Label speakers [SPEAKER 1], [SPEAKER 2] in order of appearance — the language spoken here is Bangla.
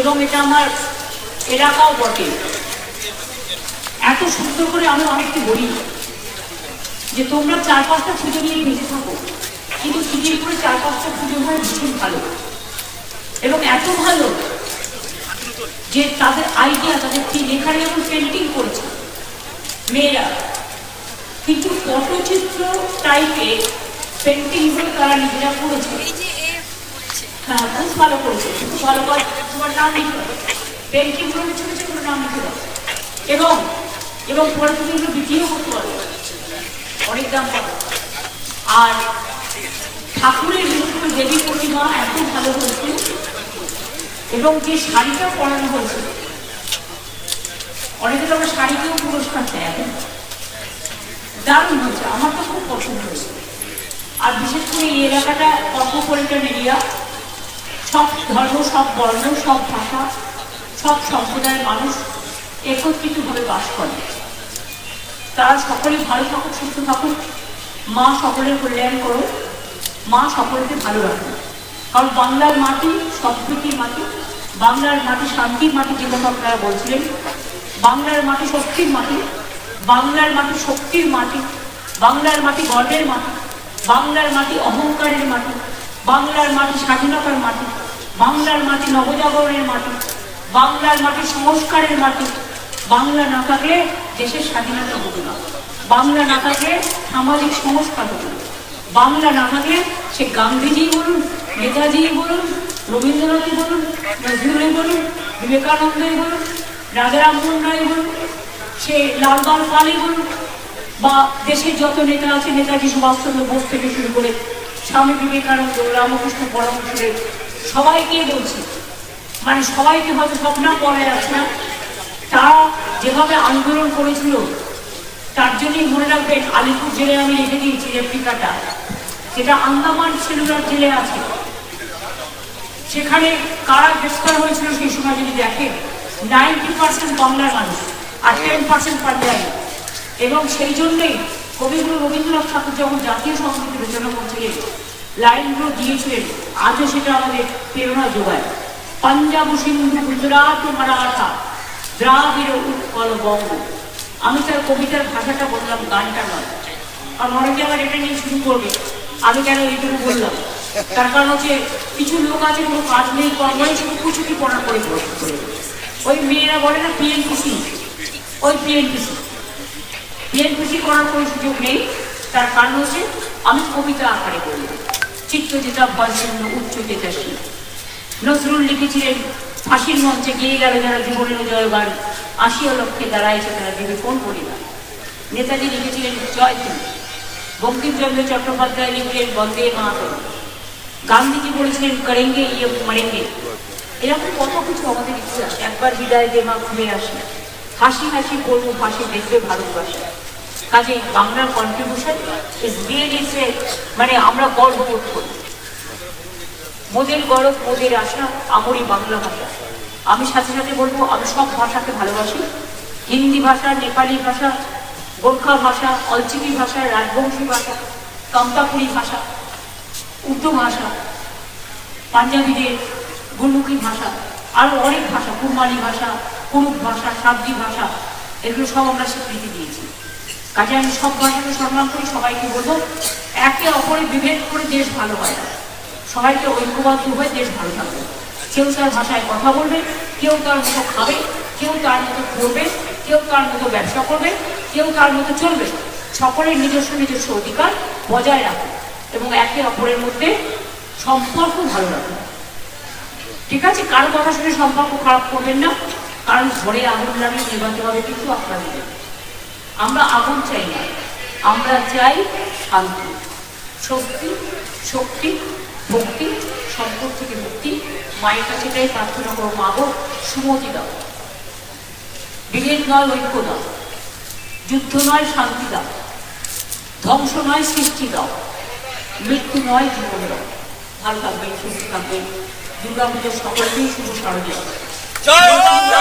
[SPEAKER 1] এবং এটা আমার এলাকাও বটে। এত সুন্দর করে আমি অনেককে বলি যে, তোমরা চার পাঁচটা পুজো নিয়ে বেঁচে থাকো, কিন্তু খিদিরপুরে চার পাঁচটা পুজো হয় ভীষণ ভালো। এবং এত ভালো যে, তাদের আইডিয়া তাদের তিন এখানে যেমন পেন্টিং করেছে মেয়েরা। কিন্তু পটচিত্র টাইপে পেন্টিংগুলো তারা নিজেরা করেছে। হ্যাঁ খুব ভালো করেছে, খুব ভালো কাজ তোমার নাম লিখতে হবে পেন্টিংগুলো ছোটো ছোটো নাম লিখতে হবে এবং এবং পরে তুমি এগুলো বিক্রিও করতে পারবে অনেক দাম পাবে। আর ঠাকুরের করে দেবী প্রতিমা, এত ভালো হয়েছে। এবং যে শাড়িটা পরানো হয়েছে, অনেকে তো আমরা শাড়িকেও পুরস্কার দেয়। এখন দারুণ হয়েছে, আমার তো খুব পছন্দ হয়েছে। আর বিশেষ করে এই এলাকাটা কর্মপরিটন এরিয়া সব ধর্ম, সব বর্ণ, সব ভাষা, সব সম্প্রদায়ের মানুষ একত্রিতভাবে বাস করে। তারা সকলে ভালো থাকুক, সুস্থ থাকুক। মা সকলের কল্যাণ করো মা সকলকে ভালো রাখো কারণ বাংলার মাটি সম্প্রীতির মাটি, বাংলার মাটি শান্তির মাটি যে আপনারা বলছিলেন, বাংলার মাটি শক্তির মাটি, বাংলার মাটি শক্তির মাটি, বাংলার মাটি গর্বের মাটি, বাংলার মাটি অহংকারের মাটি, বাংলার মাটি স্বাধীনতার মাটি। বাংলার মাটি নবজাগরণের মাটি, বাংলার মাটি সংস্কারের মাটি। বাংলা না থাকলে দেশের স্বাধীনতা হতো না। বাংলা না থাকলে সামাজিক সংস্কার হতো না। বাংলা না থাকলে সে গান্ধীজি বলুন নেতাজি বলুন, রবীন্দ্রনাথই বলুন, নজরুলই বলুন, বিবেকানন্দই বলুন রাজারামমোহন রায় বলুন, সে লালবাল পালই বলুন, বা দেশের যত নেতা আছে, নেতাজি সুভাষচন্দ্র বোস থেকে শুরু করে স্বামী বিবেকানন্দ, রামকৃষ্ণ পরমহংসদেব সবাইকে বলছি মানে সবাইকে হয়তো স্বপ্ন পড়ে যাচ্ছে না, তারা যেভাবে আন্দোলন করেছিল, তার জন্যই মনে রাখবেন আলিপুর জেলে আমি রেখে দিয়েছি রেপ্লিকাটা। যেটা আন্দামান সেলুলার জেলে আছে। সেখানে কারা গ্রেফতার হয়েছিল সেই সময় যদি দেখেন, নাইনটি পার্সেন্ট বাংলার মানুষ আর টেন পার্সেন্ট পাঞ্জাবি। এবং সেই জন্যই কবিগুরু রবীন্দ্রনাথ ঠাকুর যখন জাতীয় সংস্কৃতি রচনা করছিলেন লাইনগুলো দিয়েছিলেন আজও সেটা আমাদের প্রেরণা যোগায়। পাঞ্জাব সিন্ধু গুজরাট মারাঠা দ্রাবিড় উৎকল বঙ্গ। আমি তার কবিতার ভাষাটা বললাম, গানটা নয়। কারণ অনেকে আবার এটা নিয়ে শুরু করবে। আমি কেন এইটুকু বললাম? তার কারণ হচ্ছে, কিছু লোক আছে, কোনো কাজ নেই কর্ম নেই, শুধু কুচুকি পড়া। করে ওই মেয়েরা বলে না, পিএনপিসি। ওই পিএনপিসি। পিএনপিসি করার কোনো সুযোগ নেই। তার কারণ হচ্ছে, আমি কবিতা আকারে বলি চিত্ত যেটা ভয়শূন্য উচ্চ যেতাসী নজরুল লিখেছিলেন, ফাঁসির মঞ্চে গিয়ে গেল যারা জীবনের জয়গান আশিয়া লক্ষ্যে দাঁড়াইছে তারা দেবে কোন পরিবার? নেতাজি লিখেছিলেন, জয় তুমি। বঙ্কিমচন্দ্র চট্টোপাধ্যায় লিখলেন, বন্দে মাতরম। গান্ধীজি বলেছিলেন, করেঙ্গে ইয়ে মারেঙ্গে। এরকম কত কিছু আমাদের ইতিহাস। একবার বিদায় দে মা ঘুরে আসে। হাসি হাসি করব, ফাঁসি দেখবে ভারতবাসী। কাজে বাংলার কন্ট্রিবিউশন ইজ রিয়েলি মানে আমরা গর্ববোধ করি। মোদের গরব, মোদের আশা আমরই বাংলা ভাষা। আমি সাথে সাথে বলব, আমি সব ভাষাকে ভালোবাসি। হিন্দি ভাষা, নেপালি ভাষা, গোর্খা ভাষা, অলচিকি ভাষা, রাজবংশী ভাষা কাম্পাপুরি ভাষা, উর্দু ভাষা, পাঞ্জাবিদের গুরমুখী ভাষা আরও অনেক ভাষা কুরমালি ভাষা কুরুক ভাষা সাবজি ভাষা, এগুলো সব আমরা স্বীকৃতি দিয়েছি। কাজে আমি সব ভাষাকে সম্মান করি, সবাইকে বলব একে অপরে বিভেদ করে দেশ ভালো হয় না। সবাইকে ঐক্যবদ্ধ হয়ে দেশ ভালো থাকবে। কেউ তার ভাষায় কথা বলবে, কেউ তার মতো খাবে, কেউ তার মতো করবে কেউ তার মতো ব্যবসা করবে, কেউ তার মতো চলবে। সকলের নিজস্ব নিজস্ব অধিকার বজায় রাখবে এবং একে অপরের মধ্যে সম্পর্ক ভালো রাখবে ঠিক আছে? কারও কথা শুনে সম্পর্ক খারাপ করবেন না, কারণ ঘরে আগুন লাগিয়ে নেবাতে হবে কিন্তু আপনাদের। আমরা আগুন চাই না। আমরা চাই শান্তি। শক্তি শক্তি, ভক্তি, সম্পদ থেকে মুক্তি। মায়ের কাছে তাই প্রার্থনা করো, মা গো, সুমতি দাও। বিভেদ নয় ঐক্য দাও। যুদ্ধ নয় শান্তি দাও। ধ্বংস নয় সৃষ্টি দাও। মৃত্যু নয় জীবন দাও। ভালো থাকবেন, সুস্থ থাকবেন। দুর্গা পুজোর সকলকেই শুভ
[SPEAKER 2] বাংলা!